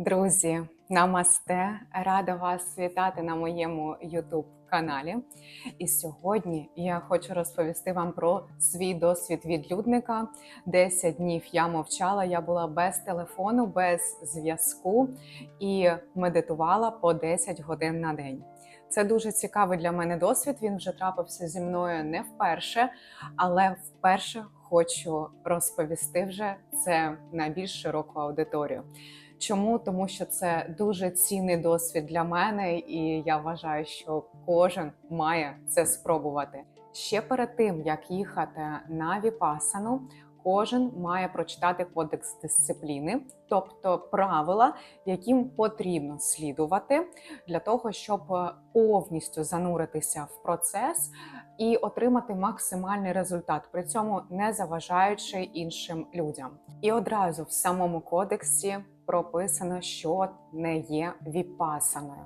Друзі, намасте! Рада вас вітати на моєму YouTube каналі. І сьогодні я хочу розповісти вам про свій досвід відлюдника. 10 днів я мовчала, я була без телефону, без зв'язку і медитувала по 10 годин на день. Це дуже цікавий для мене досвід. Він вже трапився зі мною не вперше, але вперше хочу розповісти вже це на більш широку аудиторію. Чому? Тому що це дуже цінний досвід для мене, і я вважаю, що кожен має це спробувати. Ще перед тим як їхати на віпасану, кожен має прочитати кодекс дисципліни, тобто правила, яким потрібно слідувати для того, щоб повністю зануритися в процес і отримати максимальний результат, при цьому не заважаючи іншим людям. І одразу в самому кодексі прописано, що не є віпасаною.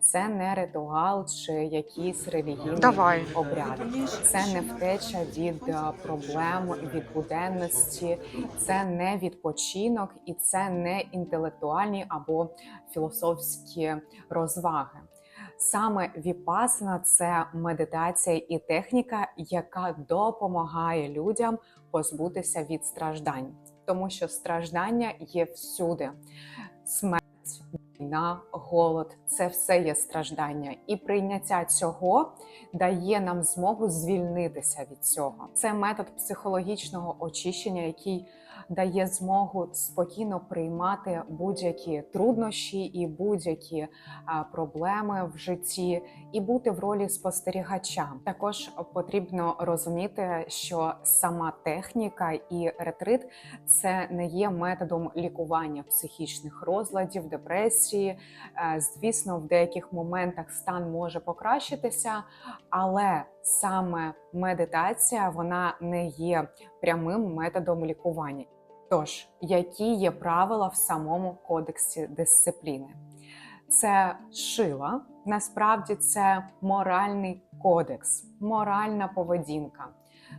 Це не ритуал чи якийсь релігійний Давай. обряд. Це не втеча від е, проблем, від буденності, це не відпочинок і це не інтелектуальні або філософські розваги. Саме віпасана це медитація і техніка, яка допомагає людям позбутися від страждань, тому що страждання є всюди. Смерть, війна, голод це все є страждання, і прийняття цього дає нам змогу звільнитися від цього. Це метод психологічного очищення, який дає змогу спокійно приймати будь-які труднощі і будь-які проблеми в житті, і бути в ролі спостерігача. Також потрібно розуміти, що сама техніка і ретрит це не є методом лікування психічних розладів, депресії. Е, Звісно, в деяких моментах стан може покращитися, але саме медитація вона не є прямим методом лікування. Тож, які є правила в самому кодексі дисципліни? Це шила, насправді це моральний кодекс, моральна поведінка.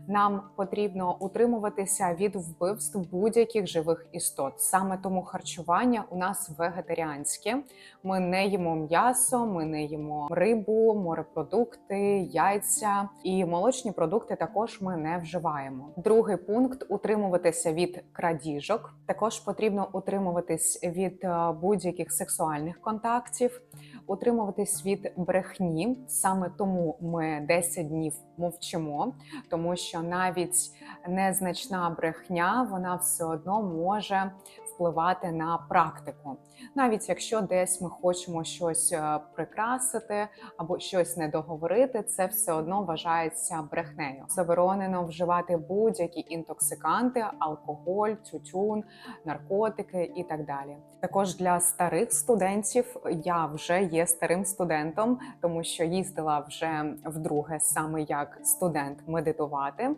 Нам потрібно утримуватися від вбивств будь-яких живих істот. Саме тому харчування у нас вегетаріанське. Ми не їмо м'ясо, ми не їмо рибу, морепродукти, яйця і молочні продукти також ми не вживаємо. Другий пункт утримуватися від крадіжок. Також потрібно утримуватись від е, будь-яких сексуальних контактів, утримуватись від брехні. Саме тому ми 10 днів мовчимо, тому що навіть незначна брехня вона все одно може впливати на практику. Навіть якщо десь ми хочемо щось е, прикрасити або щось не договорити, це все одно вважається брехнею. Заборонено вживати будь-які інтоксиканти, алкоголь, тютюн, наркотики і так далі. Також для старих студентів я вже є старим студентом, тому що їздила вже вдруге саме як студент медитувати.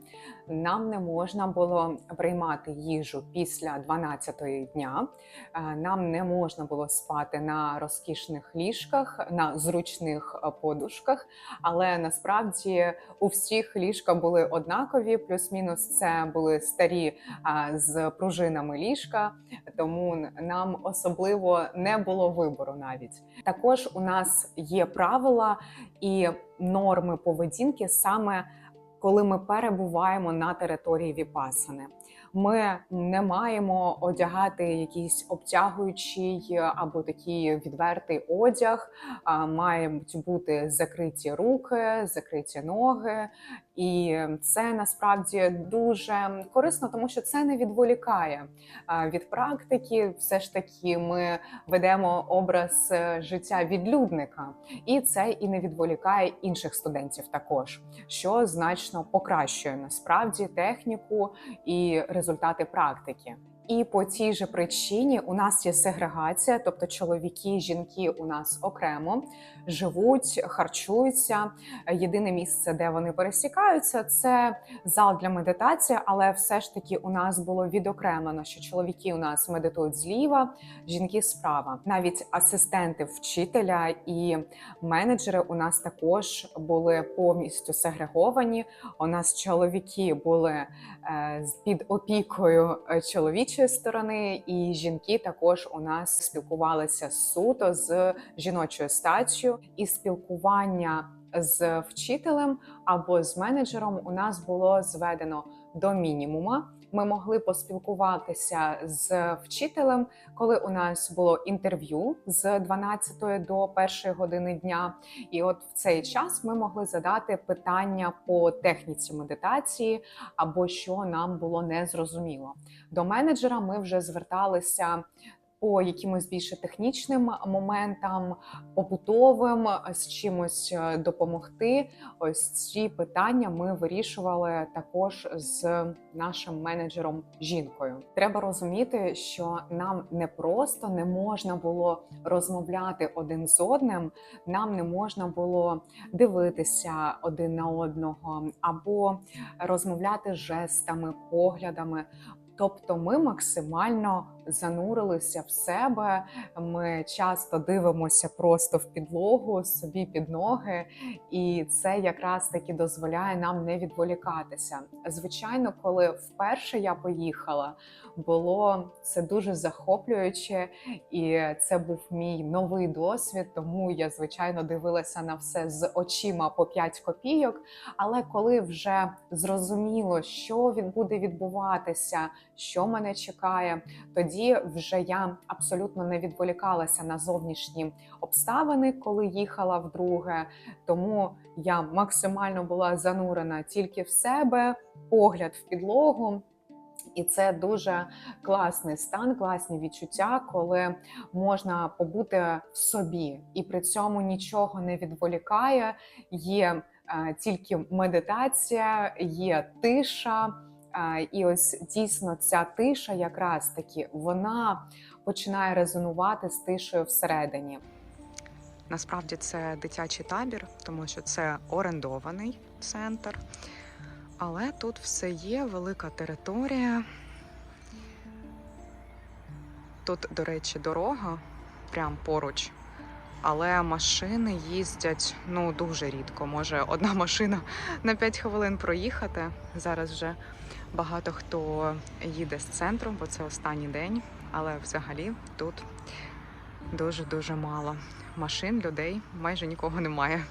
Нам не можна було приймати їжу після 12-ї дня. Е, Нам не можна було спати на розкішних ліжках, на зручних е, подушках. Але насправді у всіх ліжка були однакові, плюс-мінус це були старі з пружинами ліжка, тому нам особливо не було вибору навіть. Також у нас є правила і норми поведінки саме коли ми перебуваємо на території Віпасани. Ми не маємо одягати якийсь обтягуючий або такий відвертий одяг. Мають бути закриті руки, закриті ноги, і це насправді дуже корисно, тому що це не відволікає від практики. Все ж таки, ми ведемо образ е, життя відлюдника, і це і не відволікає інших студентів також, що значно покращує насправді техніку і результати практики. І по цій же причині у нас є сегрегація, тобто чоловіки, жінки у нас окремо живуть, харчуються. Єдине місце, де вони пересікаються, це зал для медитації, але все ж таки у нас було відокремлено, що чоловіки у нас медитують зліва, жінки справа. Навіть асистенти вчителя і менеджери у нас також були повністю сегреговані. У нас чоловіки були е, під опікою е, чоловічої сторони, і жінки також у нас спілкувалися суто з жіночою статтю, і спілкування з вчителем або з менеджером у нас було зведено до мінімума. Ми могли поспілкуватися з вчителем, коли у нас було інтерв'ю з 12 до 1 години дня. І от в цей час ми могли задати питання по техніці медитації або що нам було незрозуміло. До менеджера ми вже зверталися. По якимось більше технічним моментам, побутовим з чимось е, допомогти. Ось ці питання ми вирішували також з нашим менеджером жінкою. Треба розуміти, що нам не просто не можна було розмовляти один з одним, нам не можна було дивитися один на одного або розмовляти жестами, поглядами. Тобто ми максимально занурилися в себе. Ми часто дивимося просто в підлогу, собі під ноги, і це якраз таки дозволяє нам не відволікатися. Звичайно, коли вперше я поїхала, було це дуже захоплююче, і це був мій новий досвід. Тому я звичайно дивилася на все з очима по 5 копійок. Але коли вже зрозуміло, що він буде відбуватися, що мене чекає, тоді вже я абсолютно не відволікалася на зовнішні обставини, коли їхала вдруге. Тому я максимально була занурена тільки в себе, погляд в підлогу. І це дуже класний стан, класні відчуття, коли можна побути в собі, і при цьому нічого не відволікає. Є е, тільки медитація, є тиша. І ось дійсно ця тиша, якраз таки, вона починає резонувати з тишою всередині. Насправді це дитячий табір, тому що це орендований центр. Але тут все є, велика територія. Тут, до речі, дорога прямо поруч, але машини їздять ну дуже рідко. Може одна машина на 5 хвилин проїхати. Зараз вже багато хто їде з центру, бо це останній день. Але взагалі тут дуже-дуже мало машин, людей, майже нікого немає.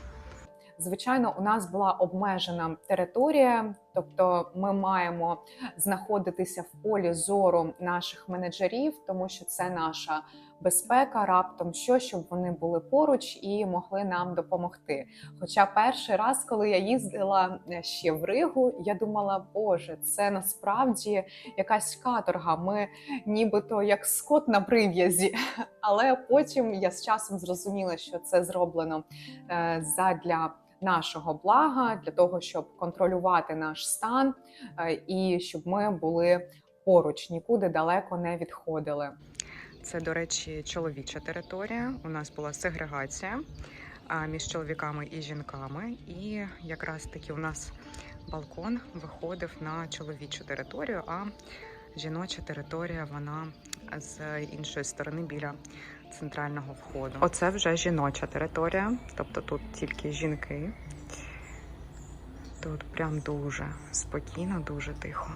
Звичайно, у нас була обмежена територія, тобто ми маємо знаходитися в полі зору наших менеджерів, тому що це наша безпека, раптом що, щоб вони були поруч і могли нам допомогти. Хоча перший раз, коли я їздила ще в Ригу, я думала, боже, це насправді якась каторга. Ми нібито як скот на прив'язі. Але потім я з часом зрозуміла, що це зроблено е, задля нашого блага, для того, щоб контролювати наш стан е, і щоб ми були поруч, нікуди далеко не відходили. Це, до речі, чоловіча територія. У нас була сегрегація між чоловіками і жінками. І якраз таки у нас балкон виходив на чоловічу територію, а жіноча територія вона з іншої сторони біля центрального входу. Оце вже жіноча територія, тобто тут тільки жінки. Тут прям дуже спокійно, дуже тихо.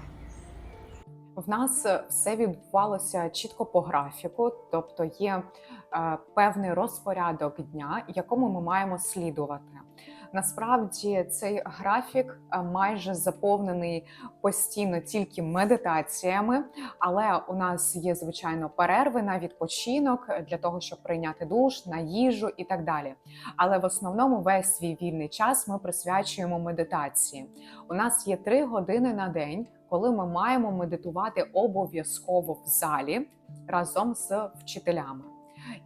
В нас все відбувалося чітко по графіку, тобто є е, певний розпорядок дня, якому ми маємо слідувати. Насправді цей графік е, майже заповнений постійно тільки медитаціями, але у нас є звичайно перерви на відпочинок для того, щоб прийняти душ, на їжу і так далі. Але в основному весь свій вільний час ми присвячуємо медитації. У нас є три години на день, коли ми маємо медитувати обов'язково в залі разом з вчителями.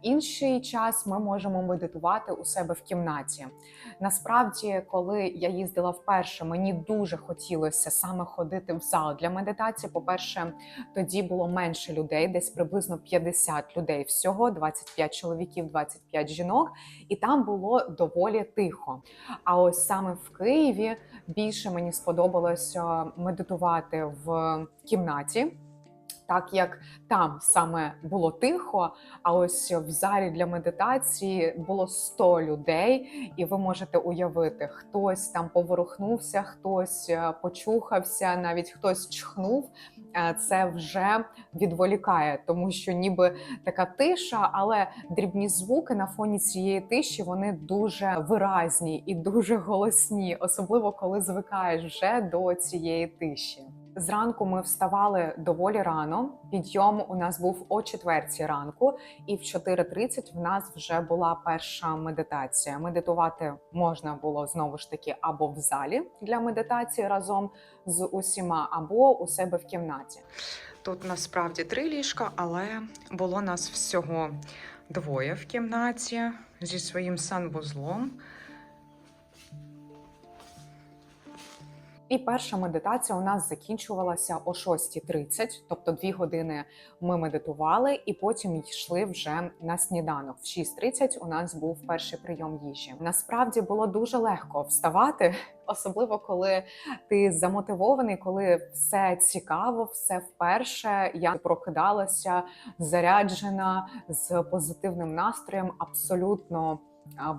Інший час ми можемо медитувати у себе в кімнаті. Насправді, коли я їздила вперше, мені дуже хотілося саме ходити в зал для медитації. По-перше, тоді було менше людей, десь приблизно 50 людей всього, 25 чоловіків, 25 жінок, і там було доволі тихо. А ось саме в Києві більше мені сподобалося медитувати в кімнаті так як там саме було тихо, а ось в залі для медитації було 100 людей, і ви можете уявити, хтось там поворухнувся, хтось е, почухався, навіть хтось чхнув. е, це вже відволікає, тому що ніби така тиша, але дрібні звуки на фоні цієї тиші вони дуже виразні і дуже голосні, особливо коли звикаєш вже до цієї тиші. Зранку ми вставали доволі рано. Підйом у нас був о четвертій ранку, і в 4.30 в нас вже була перша медитація. Медитувати можна було знову ж таки або в залі для медитації разом з усіма, або у себе в кімнаті. Тут насправді три ліжка, але було нас всього двоє в кімнаті зі своїм санвузлом. І перша медитація у нас закінчувалася о 6.30, тобто дві години ми медитували, і потім йшли вже на сніданок. В 6.30 у нас був перший прийом їжі. Насправді було дуже легко вставати, особливо коли ти замотивований, коли все цікаво, все вперше. Я прокидалася заряджена з позитивним настроєм, абсолютно.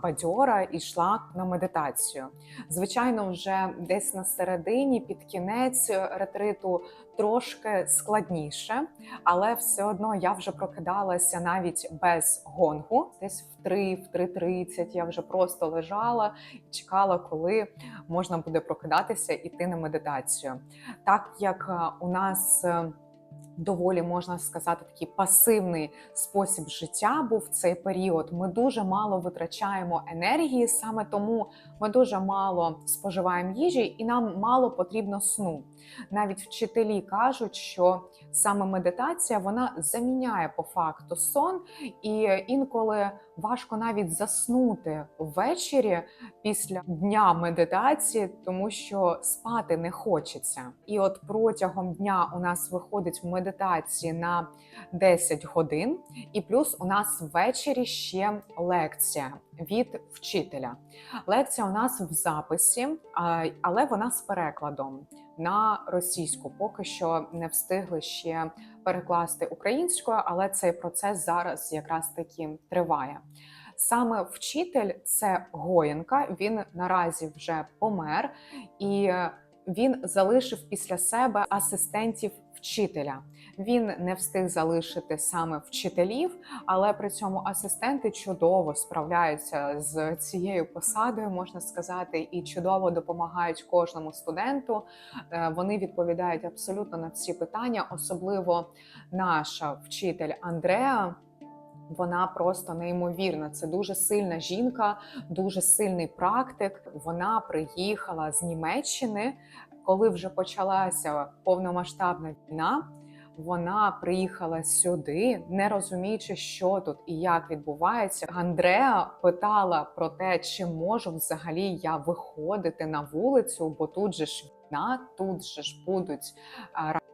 Бадьора і йшла на медитацію. Звичайно, вже десь на середині, під кінець ретриту трошки складніше, але все одно я вже прокидалася навіть без гонгу. Десь в 3, в 3.30 я вже просто лежала і чекала, коли можна буде прокидатися і йти на медитацію. Так як е, у нас е, доволі можна сказати такий пасивний спосіб життя був в цей період. Ми дуже мало витрачаємо енергії, саме тому ми дуже мало споживаємо їжі, і нам мало потрібно сну. Навіть вчителі кажуть, що саме медитація вона заміняє по факту сон, і інколи важко навіть заснути ввечері після дня медитації, тому що спати не хочеться. І от протягом дня у нас виходить медитації на 10 годин, і плюс у нас ввечері ще лекція від вчителя. Лекція у нас в записі, але вона з перекладом на російську. Поки що не встигли ще перекласти українською, але цей процес зараз якраз таки триває. Саме вчитель це Гоєнка. Він наразі вже помер, і він залишив після себе асистентів вчителя. Він не встиг залишити саме вчителів, але при цьому асистенти чудово справляються з цією посадою, можна сказати, і чудово допомагають кожному студенту. Е, Вони відповідають абсолютно на всі питання, особливо наша вчитель Андреа. Вона просто неймовірна. Це дуже сильна жінка, дуже сильний практик. Вона приїхала з Німеччини, коли вже почалася повномасштабна війна. Вона приїхала сюди, не розуміючи, що тут і як відбувається. Андреа питала про те, чи можу взагалі я виходити на вулицю, бо тут же ж війна, тут же ж будуть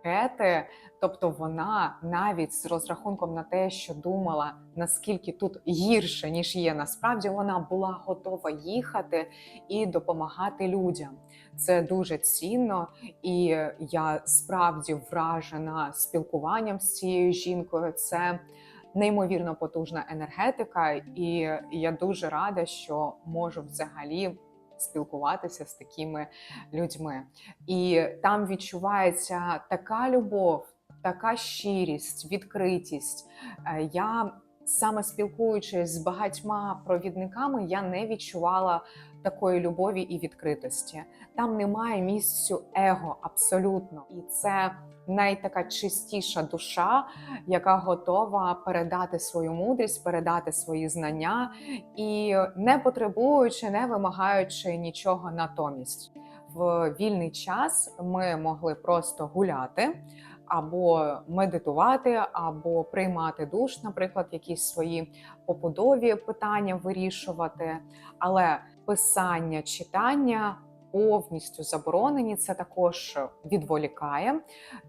а, ракети. Тобто вона навіть з розрахунком на те, що думала, наскільки тут гірше ніж є, насправді вона була готова їхати і допомагати людям. Це дуже цінно, і я справді вражена спілкуванням з цією жінкою. Це неймовірно потужна енергетика, і я дуже рада, що можу взагалі спілкуватися з такими людьми. І там відчувається така любов, така щирість, відкритість. Е, Я саме спілкуючись з багатьма провідниками, я не відчувала такої любові і відкритості. Там немає місцю его абсолютно, і це найтака чистіша душа, яка готова передати свою мудрість, передати свої знання і не потребуючи, не вимагаючи нічого натомість. В вільний час ми могли просто гуляти або медитувати, або приймати душ, наприклад, якісь свої побудові питання вирішувати. Але писання, читання повністю заборонені. Це також відволікає,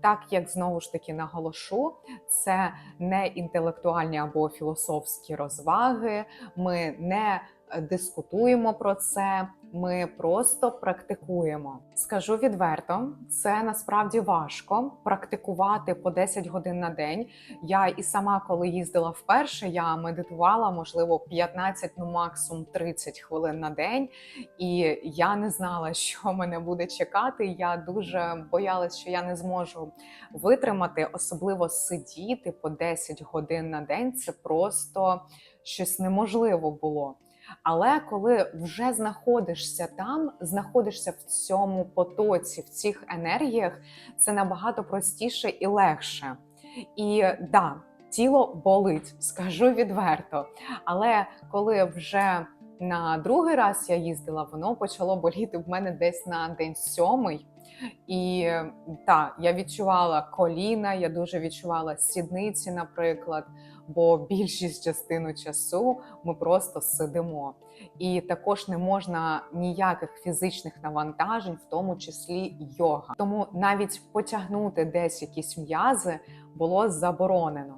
так як знову ж таки наголошу, це не інтелектуальні або філософські розваги. Ми не дискутуємо про це. Ми просто практикуємо. Скажу відверто, це насправді важко практикувати по 10 годин на день. Я і сама, коли їздила вперше, я медитувала можливо 15, ну максимум 30 хвилин на день, і я не знала, що мене буде чекати. Я дуже боялась, що я не зможу витримати, особливо сидіти по 10 годин на день. Це просто щось неможливо було. Але коли вже знаходишся там, знаходишся в цьому потоці, в цих енергіях, це набагато простіше і легше. І да, тіло болить, скажу відверто. Але коли вже на другий раз я їздила, воно почало боліти в мене десь на день сьомий. І так, я відчувала коліна, я дуже відчувала сідниці, наприклад, бо більшість частину часу ми просто сидимо. І також не можна ніяких фізичних навантажень, в тому числі йога. Тому навіть потягнути десь якісь м'язи було заборонено.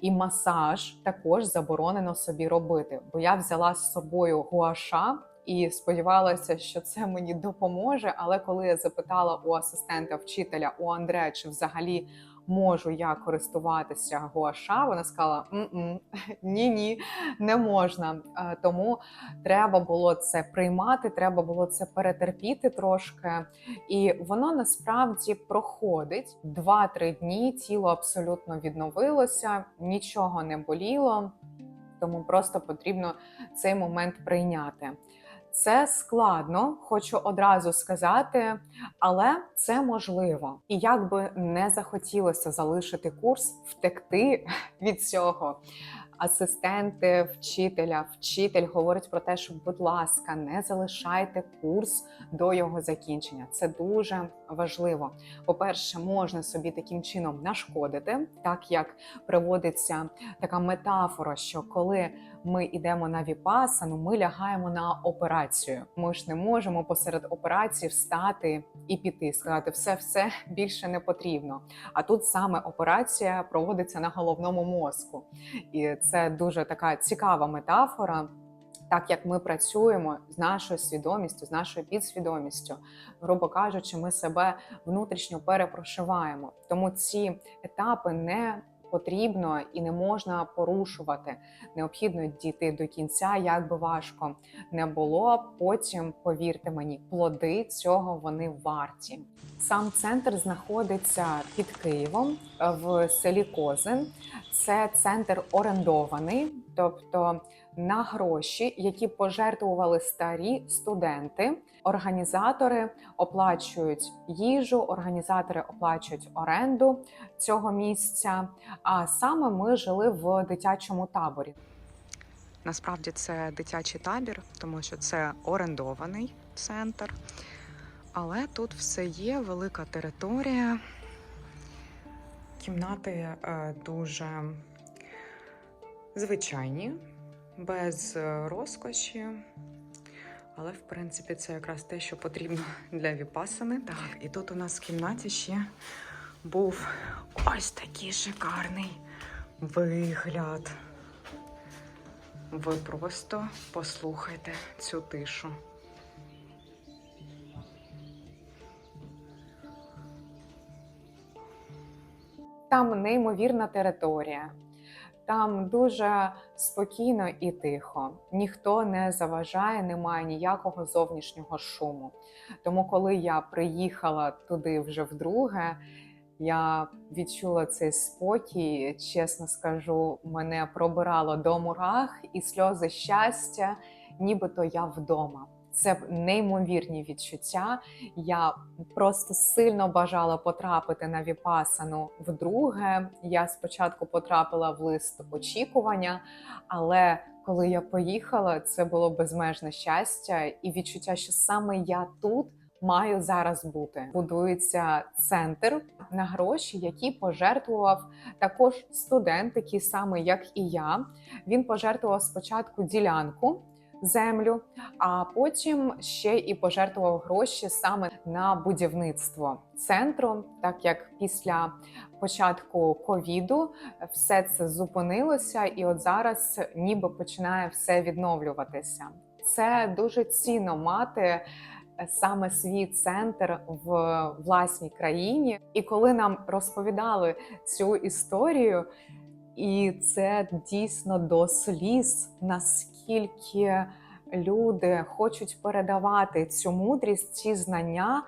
І масаж також заборонено собі робити, бо я взяла з собою гуаша і сподівалася, що це мені допоможе. Але коли я запитала у асистента вчителя у Андрея, чи взагалі можу я користуватися гуаша, вона сказала: ні, ні, не можна. Е, Тому треба було це приймати, треба було це перетерпіти трошки. І воно насправді проходить 2-3 дні. Тіло абсолютно відновилося, нічого не боліло, тому просто потрібно цей момент прийняти. Це складно, хочу одразу сказати, але це можливо. І як би не захотілося залишити курс, втекти від цього. Асистенти вчителя, вчитель говорить про те, що, будь ласка, не залишайте курс до його закінчення. Це дуже важливо. По-перше, можна собі таким чином нашкодити, так як приводиться така метафора, що коли ми йдемо на віпасану, ми лягаємо на операцію. Ми ж не можемо посеред операції встати і піти, сказати все, все більше не потрібно. А тут саме операція проводиться на головному мозку, і це дуже така цікава метафора. Так як ми працюємо з нашою свідомістю, з нашою підсвідомістю, грубо кажучи, ми себе внутрішньо перепрошиваємо. Тому ці етапи не потрібно і не можна порушувати. Необхідно дійти до кінця, як би важко не було. Потім, повірте мені, плоди цього вони варті. Сам центр знаходиться під Києвом в селі Козин. Це центр орендований, тобто на гроші, які пожертвували старі студенти. Організатори оплачують їжу, організатори оплачують оренду цього місця. А саме ми жили в дитячому таборі. Насправді це дитячий табір, тому що це орендований центр. Але тут все є, велика територія. Кімнати е, дуже звичайні, без е, розкоші. Але, в принципі, це якраз те, що потрібно для віпасани. Так, і тут у нас в кімнаті ще був ось такий шикарний вигляд. Ви просто послухайте цю тишу. Там неймовірна територія. Там дуже спокійно і тихо. Ніхто не заважає, немає ніякого зовнішнього шуму. Тому, коли я приїхала туди вже вдруге, я відчула цей спокій. Чесно скажу, мене пробирало до мурах і сльози щастя, нібито я вдома. Це неймовірні відчуття. Я просто сильно бажала потрапити на віпасану вдруге. Я спочатку потрапила в лист очікування, але коли я поїхала, це було безмежне щастя і відчуття, що саме я тут. Маю зараз бути. Будується центр на гроші, які пожертвував також студент, такий самий, як і я. Він пожертвував спочатку ділянку землю, а потім ще і пожертвував гроші саме на будівництво центру, так як після початку ковіду все це зупинилося, і от зараз ніби починає все відновлюватися. Це дуже цінно мати е, саме свій центр в власній країні. І коли нам розповідали цю історію, і це дійсно до сліз, наскільки люди хочуть передавати цю мудрість, ці знання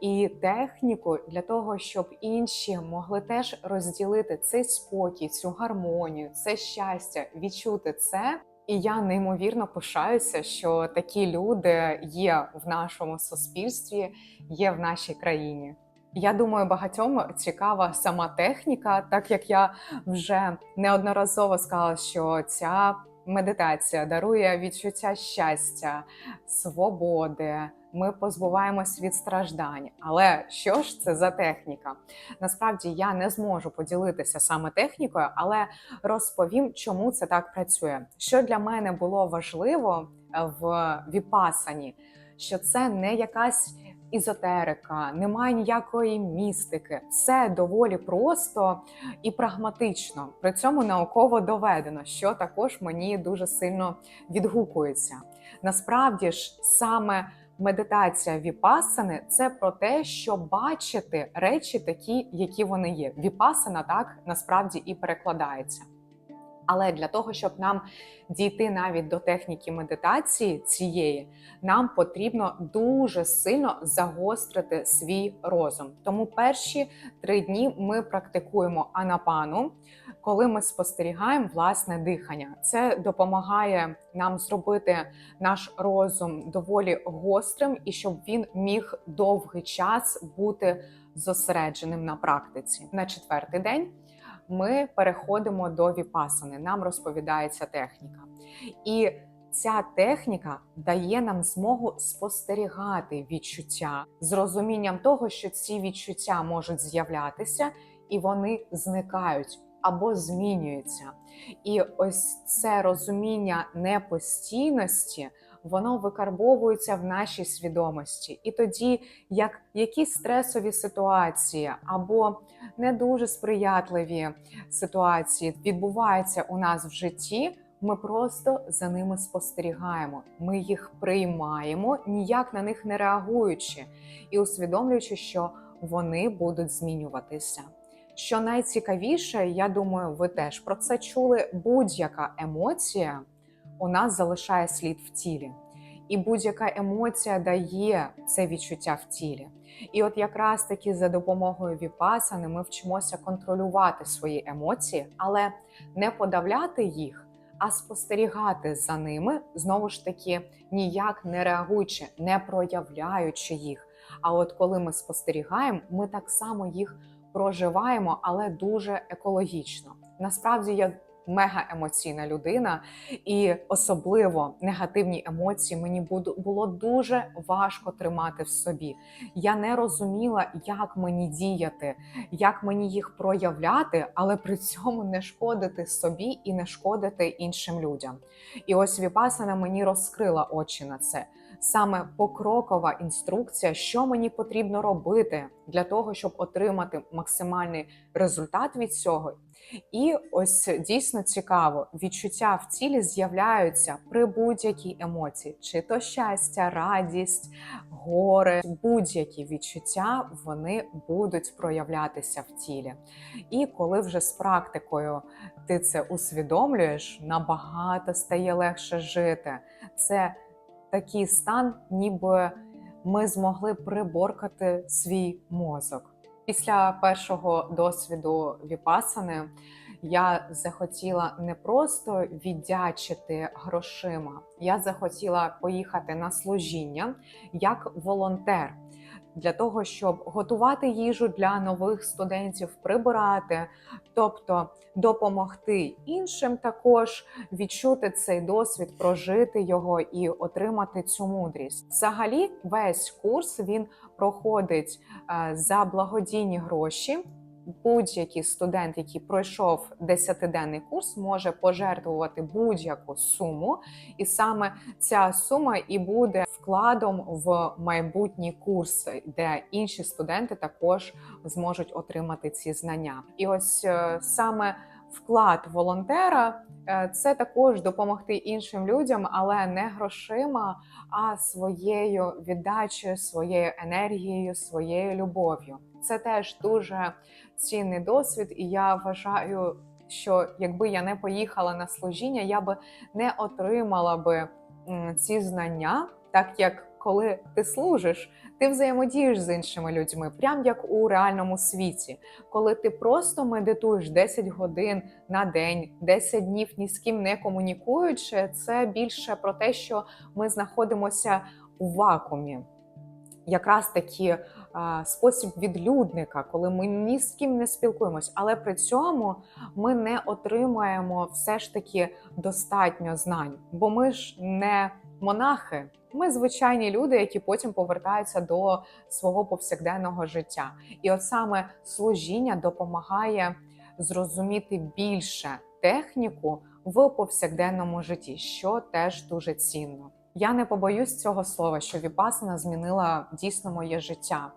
і техніку для того, щоб інші могли теж розділити цей спокій, цю гармонію, це щастя, відчути це. І я неймовірно пишаюся, що такі люди є в нашому суспільстві, є в нашій країні. Я думаю, багатьом цікава сама техніка, так як я вже неодноразово сказала, що ця медитація дарує відчуття щастя, свободи. Ми позбуваємось від страждань. Але що ж це за техніка? Насправді я не зможу поділитися саме технікою, але розповім, чому це так працює. Що для мене було важливо е, в віпасані, що це не якась ізотерика, немає ніякої містики. Все доволі просто і прагматично. При цьому науково доведено, що також мені дуже сильно відгукується. Насправді ж саме медитація віпасани це про те, що бачити речі такі, які вони є. Віпасана так насправді і перекладається. Але для того, щоб нам дійти навіть до техніки медитації цієї, нам потрібно дуже сильно загострити свій розум. Тому перші три дні ми практикуємо анапану, коли ми спостерігаємо власне дихання. Це допомагає нам зробити наш розум доволі гострим і щоб він міг довгий час бути зосередженим на практиці. На четвертий день ми переходимо до віпасани. Нам розповідається техніка. І ця техніка дає нам змогу спостерігати відчуття з розумінням того, що ці відчуття можуть з'являтися і вони зникають або змінюються. І ось це розуміння непостійності. Воно викарбовується в нашій свідомості, і тоді, як якісь стресові ситуації або не дуже сприятливі ситуації відбуваються у нас в житті, ми просто за ними спостерігаємо. Ми їх приймаємо, ніяк на них не реагуючи, і усвідомлюючи, що вони будуть змінюватися. Що найцікавіше, я думаю, ви теж про це чули. Будь-яка емоція у нас залишає слід в тілі, і будь-яка емоція дає це відчуття в тілі. І от якраз таки за допомогою віпасани ми вчимося контролювати свої емоції, але не подавляти їх, а спостерігати за ними знову ж таки ніяк не реагуючи, не проявляючи їх. А от коли ми спостерігаємо, ми так само їх проживаємо, але дуже екологічно. Насправді я мега емоційна людина, і особливо негативні емоції мені було дуже важко тримати в собі. Я не розуміла, як мені діяти, як мені їх проявляти, але при цьому не шкодити собі і не шкодити іншим людям. І ось Віпасана мені розкрила очі на це. Саме покрокова інструкція, що мені потрібно робити для того, щоб отримати максимальний результат від цього. І ось дійсно цікаво, відчуття в тілі з'являються при будь-якій емоції, чи то щастя, радість, горе, будь-які відчуття вони будуть проявлятися в тілі. І коли вже з практикою ти це усвідомлюєш, набагато стає легше жити. Це такий стан, ніби ми змогли приборкати свій мозок. Після першого досвіду віпасани я захотіла не просто віддячити грошима, я захотіла поїхати на служіння як волонтер для того, щоб готувати їжу для нових студентів, прибирати, тобто допомогти іншим також відчути цей досвід, прожити його і отримати цю мудрість. Взагалі, весь курс він проходить е, за благодійні гроші. Будь-який студент, який пройшов 10-денний курс, може пожертвувати будь-яку суму, і саме ця сума і буде вкладом в майбутні курси, де інші студенти також зможуть отримати ці знання. І ось е, саме вклад волонтера це також допомогти іншим людям, але не грошима, а своєю віддачею, своєю енергією, своєю любов'ю. Це теж дуже цінний досвід, і я вважаю, що якби я не поїхала на служіння, я би не отримала би ці знання, так як коли ти служиш, ти взаємодієш з іншими людьми, прям як у реальному світі. Коли ти просто медитуєш 10 годин на день, 10 днів ні з ким не комунікуючи, це більше про те, що ми знаходимося у вакуумі. Якраз таки а, спосіб відлюдника, коли ми ні з ким не спілкуємось, але при цьому ми не отримаємо все ж таки достатньо знань, бо ми ж не монахи. Ми звичайні люди, які потім повертаються до свого повсякденного життя. І от саме служіння допомагає зрозуміти більше техніку в повсякденному житті, що теж дуже цінно. Я не побоюсь цього слова, що Віпасана змінила дійсно моє життя,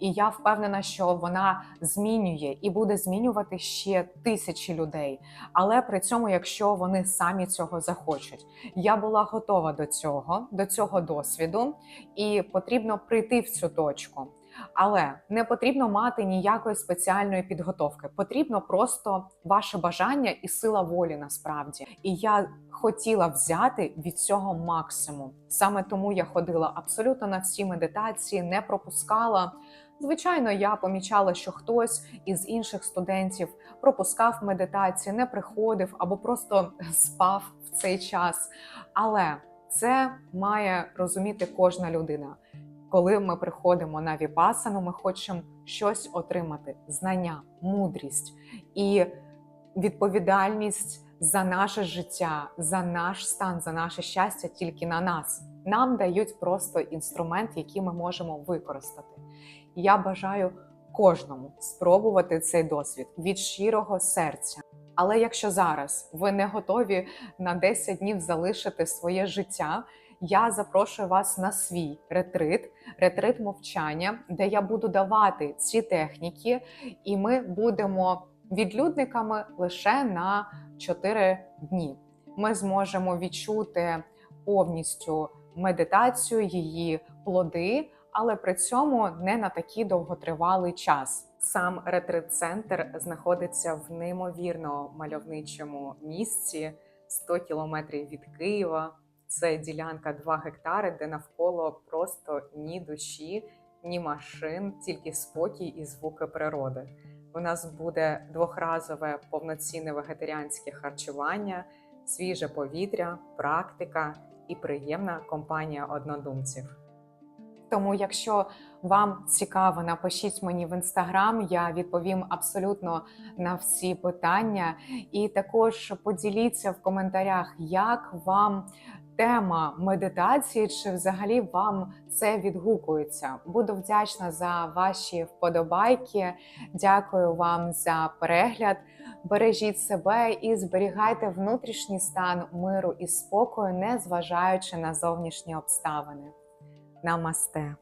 і я впевнена, що вона змінює і буде змінювати ще тисячі людей. Але при цьому, якщо вони самі цього захочуть, я була готова до цього, до цього досвіду, і потрібно прийти в цю точку. Але не потрібно мати ніякої спеціальної підготовки. Потрібно просто ваше бажання і сила волі насправді. І я хотіла взяти від цього максимум. Саме тому я ходила абсолютно на всі медитації, не пропускала. Звичайно, я помічала, що хтось із інших студентів пропускав медитації, не приходив або просто спав в цей час. Але це має розуміти кожна людина. Коли ми приходимо на віпасану, ми хочемо щось отримати: знання, мудрість і відповідальність за наше життя, за наш стан, за наше щастя тільки на нас. Нам дають просто інструмент, який ми можемо використати. Я бажаю кожному спробувати цей досвід від щирого серця. Але якщо зараз ви не готові на 10 днів залишити своє життя, я запрошую вас на свій ретрит, ретрит мовчання, де я буду давати ці техніки, і ми будемо відлюдниками лише на 4 дні. Ми зможемо відчути повністю медитацію, її плоди, але при цьому не на такий довготривалий час. Сам ретрит-центр знаходиться в неймовірно мальовничому місці 100 кілометрів від Києва. Це ділянка 2 гектари, де навколо просто ні душі, ні машин, тільки спокій і звуки природи. У нас буде двохразове повноцінне вегетаріанське харчування, свіже повітря, практика і приємна компанія однодумців. Тому, якщо вам цікаво, напишіть мені в інстаграм, я відповім абсолютно на всі питання. І також поділіться в коментарях, як вам тема медитації, чи взагалі вам це відгукується. Буду вдячна за ваші вподобайки. Дякую вам за перегляд. Бережіть себе і зберігайте внутрішній стан миру і спокою, не зважаючи на зовнішні обставини. Намасте!